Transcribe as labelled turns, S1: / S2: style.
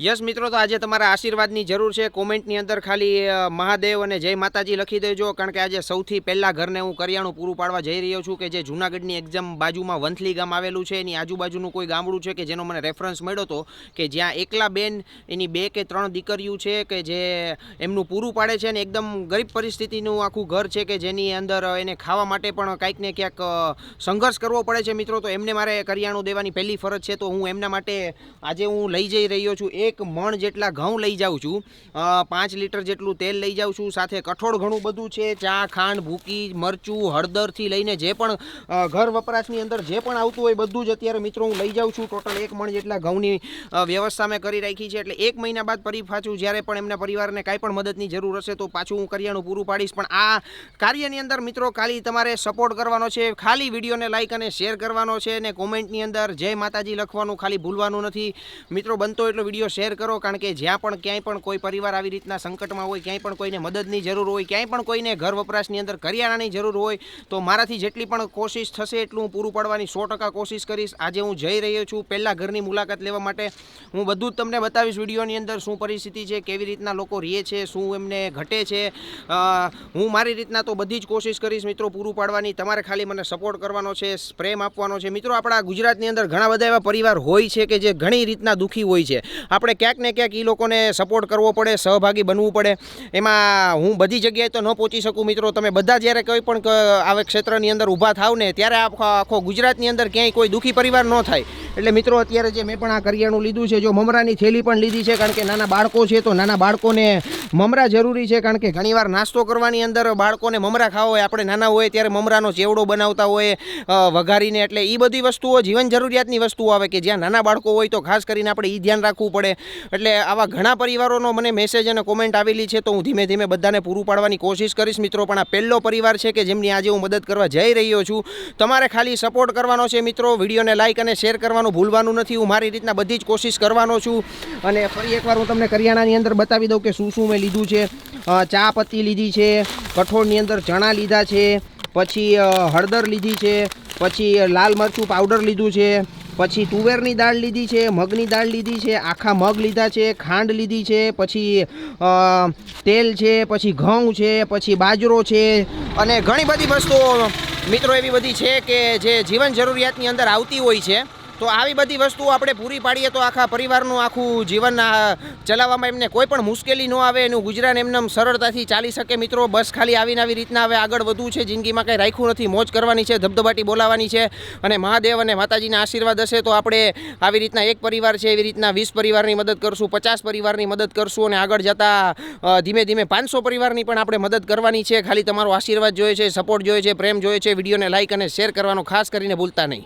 S1: Yes મિત્રો, તો આજે તમારા આશીર્વાદની જરૂર છે. કોમેન્ટની અંદર ખાલી મહાદેવ અને જય માતાજી લખી દેજો, કારણ કે આજે સૌથી પહેલાં ઘરને હું કરિયાણું પૂરું પાડવા જઈ રહ્યો છું કે જે જૂનાગઢની એક્ઝામ બાજુમાં વંથલી ગામ આવેલું છે. એની આજુબાજુનું કોઈ ગામડું છે કે જેનો મને રેફરન્સ મળ્યો હતો કે જ્યાં એકલા બેન, એની બે કે ત્રણ દીકરીઓ છે કે જે એમનું પૂરું પાડે છે અને એકદમ ગરીબ પરિસ્થિતિનું આખું ઘર છે કે જેની અંદર એને ખાવા માટે પણ કાંઈક ને ક્યાંક સંઘર્ષ કરવો પડે છે. મિત્રો, તો એમને મારે કરિયાણું દેવાની પહેલી ફરજ છે. તો હું એમના માટે આજે હું લઈ જઈ રહ્યો છું. એક મણ જેટલા ઘઉં લઈ જાઉં છું. પાંચ લીટર જેટલું તેલ લઈ જાઉં છું. સાથે કઠોળ ઘણું બધું છે. ચા, ખાંડ, ભૂકી, મરચું, હળદરથી લઈને જે પણ ઘર વપરાશની અંદર જે પણ આવતું હોય બધું જ અત્યારે મિત્રો હું લઈ જાઉં છું. ટોટલ એક મણ જેટલા ઘઉંની વ્યવસ્થા મેં કરી રાખી છે. એટલે એક મહિના બાદ ફરી પાછું જ્યારે પણ એમના પરિવારને કાંઈ પણ મદદની જરૂર હશે તો પાછું હું કરિયાણું પૂરું પાડીશ. પણ આ કાર્યની અંદર મિત્રો ખાલી તમારે સપોર્ટ કરવાનો છે. ખાલી વિડીયોને લાઈક અને શેર કરવાનો છે. અને કોમેન્ટની અંદર જય માતાજી લખવાનું ખાલી ભૂલવાનું નથી. મિત્રો બનતો એટલો વીડિયો શેર કરો, કારણ કે જ્યાં પણ ક્યાંય પણ કોઈ પરિવાર આવી રીતના સંકટમાં હોય, ક્યાંય પણ કોઈને મદદની જરૂર હોય, ક્યાંય પણ કોઈને ઘર વપરાશની અંદર કરિયાણાની જરૂર હોય, તો મારાથી જેટલી પણ કોશિશ થશે એટલું હું પૂરું પાડવાની સો ટકા કોશિશ કરીશ. આજે હું જઈ રહ્યો છું પહેલાં ઘરની મુલાકાત લેવા માટે. હું બધું જ તમને બતાવીશ વિડીયોની અંદર શું પરિસ્થિતિ છે, કેવી રીતના લોકો રહે છે, શું એમને ઘટે છે. હું મારી રીતના તો બધી જ કોશિશ કરીશ મિત્રો પૂરું પાડવાની. તમારે ખાલી મને સપોર્ટ કરવાનો છે, પ્રેમ આપવાનો છે. મિત્રો, આપણા ગુજરાતની અંદર ઘણા બધા એવા પરિવાર હોય છે કે જે ઘણી રીતના દુઃખી હોય છે. આપણે ક્યાંક ને ક્યાંક એ લોકોને સપોર્ટ કરવો પડે, સહભાગી બનવું પડે. એમાં હું બધી જગ્યાએ તો ન પહોંચી શકું મિત્રો. તમે બધા જ્યારે કોઈ પણ આવે ક્ષેત્રની અંદર ઊભા થાવ ને, ત્યારે આખો આખો ગુજરાતની અંદર ક્યાંય કોઈ દુઃખી પરિવાર ન થાય. એટલે મિત્રો, અત્યારે જે મેં પણ આ કરિયાણું લીધું છે, જો મમરાની થેલી પણ લીધી છે, કારણ કે નાના બાળકો છે, તો નાના બાળકોને મમરા જરૂરી છે કારણ કે ઘણીવાર નાસ્તો કરવાની અંદર બાળકોને મમરા ખાવા હોય, આપણે નાના હોય ત્યારે મમરાનો ચેવડો બનાવતા હોય વઘારીને એટલે એ બધી વસ્તુઓ જીવન જરૂરિયાતની વસ્તુઓ આવે કે જ્યાં નાના બાળકો હોય તો ખાસ કરીને આપણે એ ધ્યાન રાખવું પડે. એટલે આવા ઘણા પરિવારોનો મને મેસેજ અને કોમેન્ટ આવેલી છે તો હું ધીમે ધીમે બધાને પૂરું પાડવાની કોશિશ કરીશ મિત્રો. પણ આ પહેલો પરિવાર છે કે જેમની આજે હું મદદ કરવા જઈ રહ્યો છું. તમારે ખાલી સપોર્ટ કરવાનો છે મિત્રો. વિડીયોને લાઇક અને શેર કરવાનું ભૂલવાનું નથી. હું મારી રીતના બધી જ કોશિશ કરવાનો છું. અને ફરી એકવાર હું તમને કરિયાણાની અંદર બતાવી દઉં કે શું શું મેં લીધું છે. ચા પત્તી લીધી છે. કઠોળની અંદર ચણા લીધા છે. પછી હળદર લીધી છે. પછી લાલ મરચું પાવડર લીધું છે. પછી, તુવેરની દાળ લીધી છે. મગની દાળ લીધી છે. આખા મગ લીધા છે. ખાંડ લીધી છે. પછી તેલ છે. પછી ઘઉં છે. પછી બાજરો છે. અને ઘણી બધી વસ્તુઓ મિત્રો એવી બધી છે કે જે જીવન જરૂરિયાતની અંદર આવતી હોય છે. તો આવી બધી વસ્તુઓ આપણે પૂરી પાડીએ તો આખા પરિવારનું આખું જીવન ચલાવવામાં એમને કોઈ પણ મુશ્કેલી ન આવે, એનું ગુજરાન એમને સરળતાથી ચાલી શકે. મિત્રો, બસ ખાલી આવીને આવી રીતના હવે આગળ વધવું છે. જિંદગીમાં કંઈ રાખ્યું નથી. મોજ કરવાની છે, ધબધબાટી બોલાવાની છે અને મહાદેવ અને માતાજીના આશીર્વાદ હશે તો આપણે આવી રીતના એક પરિવાર છે, એવી રીતના વીસ પરિવારની મદદ કરશું, પચાસ પરિવારની મદદ કરશું અને આગળ જતાં ધીમે ધીમે પાંચસો પરિવારની પણ આપણે મદદ કરવાની છે. ખાલી તમારો આશીર્વાદ જોઈએ છે, સપોર્ટ જોઈએ છે, પ્રેમ જોઈએ છે. વિડીયોને લાઇક અને શેર કરવાનો ખાસ કરીને ભૂલતા નહીં.